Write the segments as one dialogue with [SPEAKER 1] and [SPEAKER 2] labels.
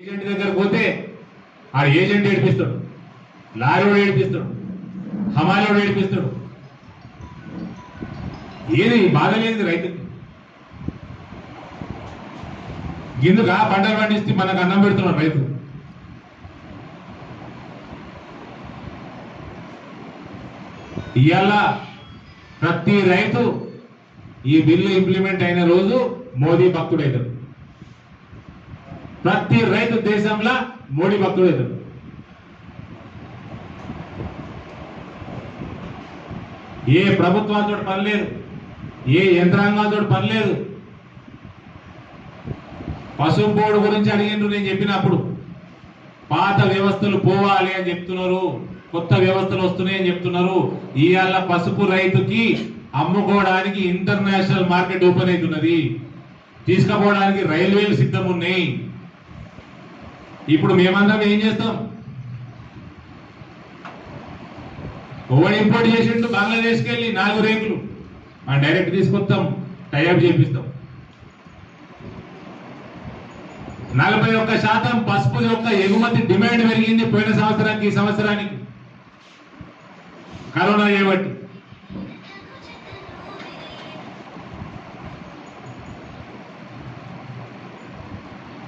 [SPEAKER 1] Agent దగ్గర పోతే ఆ ఏజెంట్ ఏడిపిస్తాడు. లారీవాడు ఏడిపిస్తాడు. హమాలోడు ఏడిపిస్తాడు. ఏది బాధ లేదు రైతుకి ఆ పంటలు పండిస్తే మనకు అన్నం పెడుతున్నాడు రైతు? ఇవాళ ప్రతి రైతు ఈ బిల్లు ఇంప్లిమెంట్ అయిన రోజు మోదీ భక్తుడైతాడు. ప్రతి రైతు దేశంలో మోడీ భక్తుడైతాడు ఏ ప్రభుత్వాలతో పని లేదు ఏ యంత్రాంగాలతో పని లేదు పశువు బోర్డు గురించి అడిగిండ్రు నేను చెప్పినప్పుడు. పాత వ్యవస్థలు పోవాలి అని చెప్తున్నారు కొత్త వ్యవస్థలు వస్తున్నాయి అని చెప్తున్నారు. ఇవాళ పసుపు రైతుకి అమ్ముకోవడానికి ఇంటర్నేషనల్ మార్కెట్ ఓపెన్ అవుతున్నది. తీసుకుపోవడానికి రైల్వేలు సిద్ధం ఉన్నాయి. ఇప్పుడు మేమందరం ఏం చేస్తాం? ఓవర్ ఇంపోర్ట్ చేసిండు బంగ్లాదేశ్కి వెళ్ళి నాలుగు రేకులు. మనం డైరెక్ట్ తీసుకొస్తాం టైఅప్ చేపిస్తాం. నలభై ఒక్క శాతం పసుపు యొక్క ఎగుమతి డిమాండ్ పెరిగింది పోయిన సంవత్సరానికి ఈ సంవత్సరానికి. కరోనా చేయబట్టి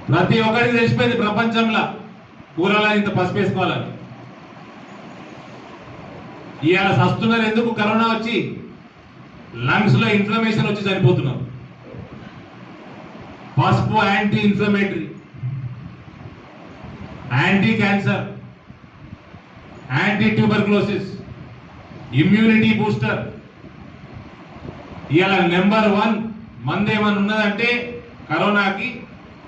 [SPEAKER 1] ప్రతి ఒక్కరికి తెలిసిపోయింది ప్రపంచంలో. కూరలో ఇంత పసిపేసుకోవాలని ఇవాళ సస్తున్నారు ఎందుకు? కరోనా వచ్చి లంగ్స్లో ఇన్ఫ్లమేషన్ వచ్చి చనిపోతున్నారు పసుపు anti inflammatory anti cancer anti tuberculosis immunity booster. ఇవాళ నెంబర్ వన్ మందేమన్నా ఉన్నదంటే కరోనాకి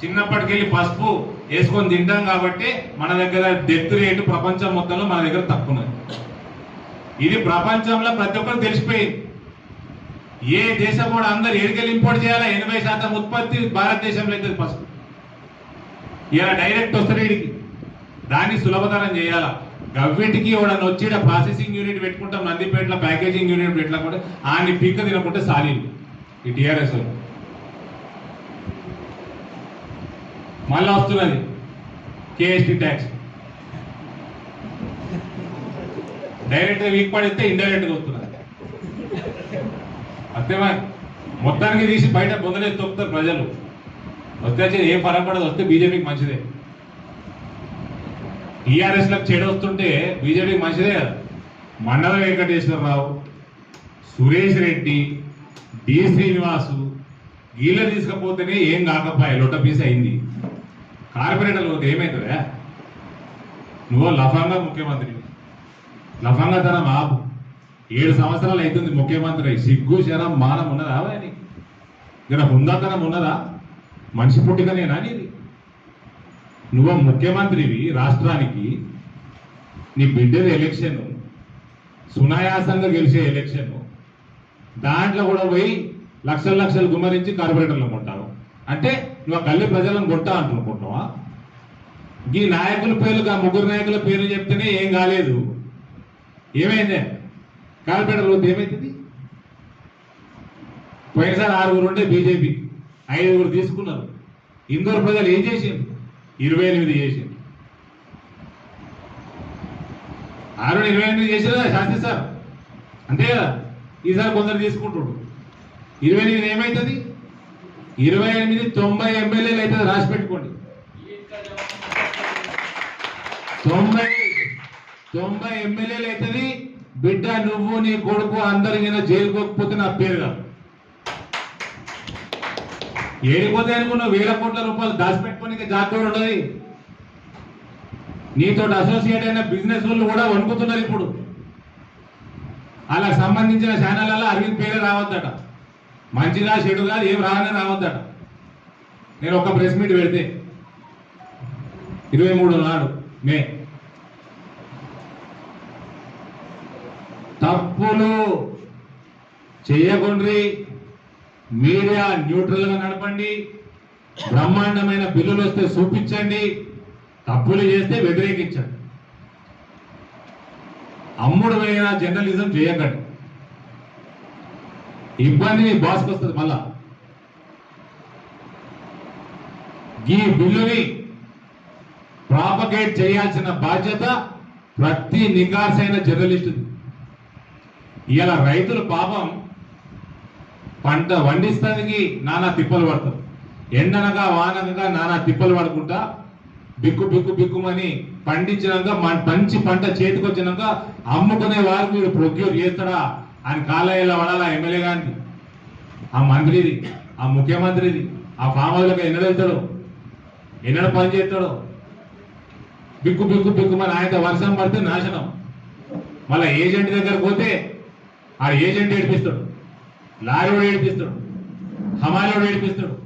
[SPEAKER 1] చిన్నప్పటికెళ్ళి పసుపు వేసుకొని తింటాం కాబట్టి మన దగ్గర డెత్ రేటు ప్రపంచం మొత్తంలో మన దగ్గర తక్కువ ఇది ప్రపంచంలో ప్రతి ఒక్కరు తెలిసిపోయింది ఏ దేశం కూడా అందరు ఎడికెళ్ళి ఇంపోర్ట్ చేయాలా? ఎనభై శాతం ఉత్పత్తి భారతదేశంలో అయితే పసుపు. ఇలా డైరెక్ట్ వస్తుంది వీడికి దాన్ని సులభతరం చేయాలా? గవ్వెంటికి వాడని వచ్చి ప్రాసెసింగ్ యూనిట్ పెట్టుకుంటాం నందిపేటలో ప్యాకేజింగ్ యూనిట్ పెట్టలేకుండా ఆని పీక తినకుంటే సాలి ఈ టీఆర్ఎస్ వాళ్ళు మళ్ళీ వస్తున్నది. కేఎస్టీ ట్యాక్స్ డైరెక్ట్ వీక్ పడితే ఇండైరెక్ట్గా వస్తున్నది. అంతేమా మొత్తానికి తీసి బయట బొందలేసి తొక్కుతారు ప్రజలు. వస్తే ఏం ఫరక పడదు వస్తే బీజేపీకి మంచిదే. టీఆర్ఎస్లకు చెడు వస్తుంటే బీజేపీకి మంచిదే కదా. మండల వెంకటేశ్వరరావు సురేష్ రెడ్డి డి శ్రీనివాసు వీళ్ళ తీసుకపోతేనే ఏం కాకపోయా లొట్ట పీస్ అయింది. కార్పొరేటర్లు పోతే ఏమవుతుందా నువ్వు లఫంగా ముఖ్యమంత్రి. లఫంగా తన ఆపు. ఏడు సంవత్సరాలు అవుతుంది ముఖ్యమంత్రి. సిగ్గు శరం మానం ఉన్నదా అని ఇక్కడ హుందాతనం ఉన్నదా? మనిషి పుట్టికనేనా నీది? నువ్వు ముఖ్యమంత్రివి రాష్ట్రానికి. నీ బిడ్డది ఎలక్షన్. సునాయాసంగా గెలిచే ఎలక్షన్. దాంట్లో కూడా పోయి లక్షల లక్షలు గుమ్మరించి కార్పొరేటర్లు కొంటావు అంటే నువ్వు ఆ గల్లీ ప్రజలను కొట్టా అంటునుకుంటున్నావా ఈ నాయకుల పేర్లు ఆ ముగ్గురు నాయకుల పేర్లు చెప్తేనే ఏం కాలేదు. ఏమైందే? కార్పొరేటర్లు లోతు ఏమైతుంది పోయినసారి ఆరుగురు ఉంటే బీజేపీ ఐదుగురు తీసుకున్నారు. ఇందూరు ప్రజలు ఏం చేసింది ఇరవై ఎనిమిది చేసింది ఆరు ఇరవై ఎనిమిది చేసారా శాస్త్రి సార్? అంతే కదా? ఈసారి కొందరు తీసుకుంటుడు ఇరవై ఎనిమిది ఏమవుతుంది ఇరవై ఎనిమిది తొంభై ఎమ్మెల్యేలు అవుతుంది రాసి పెట్టుకోండి. తొంభై తొంభై ఎమ్మెల్యేలు అవుతుంది. బిడ్డ నువ్వు నీ కొడుకు అందరు ఈయన జైలుకోకపోతే నా పేరు కాదు. ఏడిపోతే అనుకున్నావు వేల కోట్ల రూపాయలు దాచిపెట్టుకోనికి జాగ్రత్త ఉండదు. నీతో అసోసియేట్ అయిన బిజినెస్ వాళ్ళు కూడా వణుకుతున్నారు ఇప్పుడు. అలా సంబంధించిన ఛానళ్ళలో అరవింద్ పేరే రావద్దట. మంచిగా చెడుగా ఏం రాగానే రావద్దట. నేను ఒక ప్రెస్ మీట్ పెడితే. ఇరవై మూడు నాడు మే. తప్పులు చేయకుండ్రి మీడియా న్యూట్రల్గా నడపండి బ్రహ్మాండమైన బిల్లులు వస్తే చూపించండి తప్పులు చేస్తే వ్యతిరేకించండి. అమ్ముడమైన జర్నలిజం చేయకండి. ఇబ్బంది మీ బాస్కి వస్తుంది మళ్ళా. ఈ బిల్లుని ప్రాపగేట్ చేయాల్సిన బాధ్యత ప్రతి నికార్సైన జర్నలిస్టు ఇలా రైతులు పాపం పంట వండిస్తానికి నానా తిప్పలు పడతారు. ఎండనగా వాననగా నానా తిప్పలు పడుకుంటా బిక్కు బిక్కు బిక్కుమని పండించినాక మన- మంచి పంట చేతికొచ్చినాక అమ్ముకునే వారికి మీరు ప్రొక్యూర్ చేస్తాడా? అని కాలేజీలో పడాలా ఎమ్మెల్యే గారికి ఆ మంత్రిది ఆ ముఖ్యమంత్రిది ఆ ఫామ్ హౌస్లోకి ఎన్నడెళ్తాడు? ఎన్నడ పని చేస్తాడో? బిక్కు బిక్కు బిక్కుమని ఆయన వర్షం పడితే నాశనం. మళ్ళీ ఏజెంట్ దగ్గర పోతే ఆ ఏజెంట్ ఏడిపిస్తాడు. లారీ ఏడిపిస్తాడు. హమాలి ఏడిపిస్తాడు.